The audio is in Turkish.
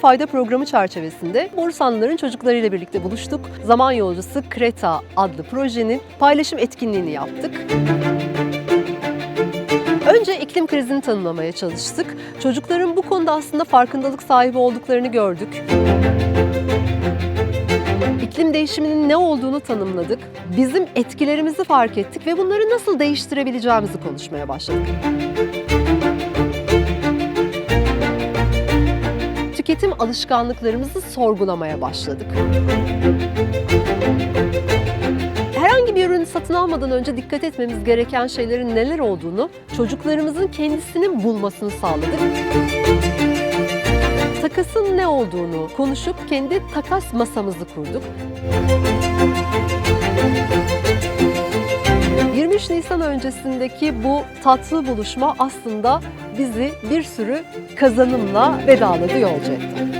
Fayda programı çerçevesinde Borusanlıların çocuklarıyla birlikte buluştuk. Zaman Yolcusu Kreta adlı projenin paylaşım etkinliğini yaptık. Önce iklim krizini tanımlamaya çalıştık. Çocukların bu konuda aslında farkındalık sahibi olduklarını gördük. İklim değişiminin ne olduğunu tanımladık. Bizim etkilerimizi fark ettik ve bunları nasıl değiştirebileceğimizi konuşmaya başladık. Tüketim alışkanlıklarımızı sorgulamaya başladık. Herhangi bir ürünü satın almadan önce dikkat etmemiz gereken şeylerin neler olduğunu çocuklarımızın kendisinin bulmasını sağladık. Takasın ne olduğunu konuşup kendi takas masamızı kurduk. Nisan öncesindeki bu tatlı buluşma aslında bizi bir sürü kazanımla vedaladı yolcu etti.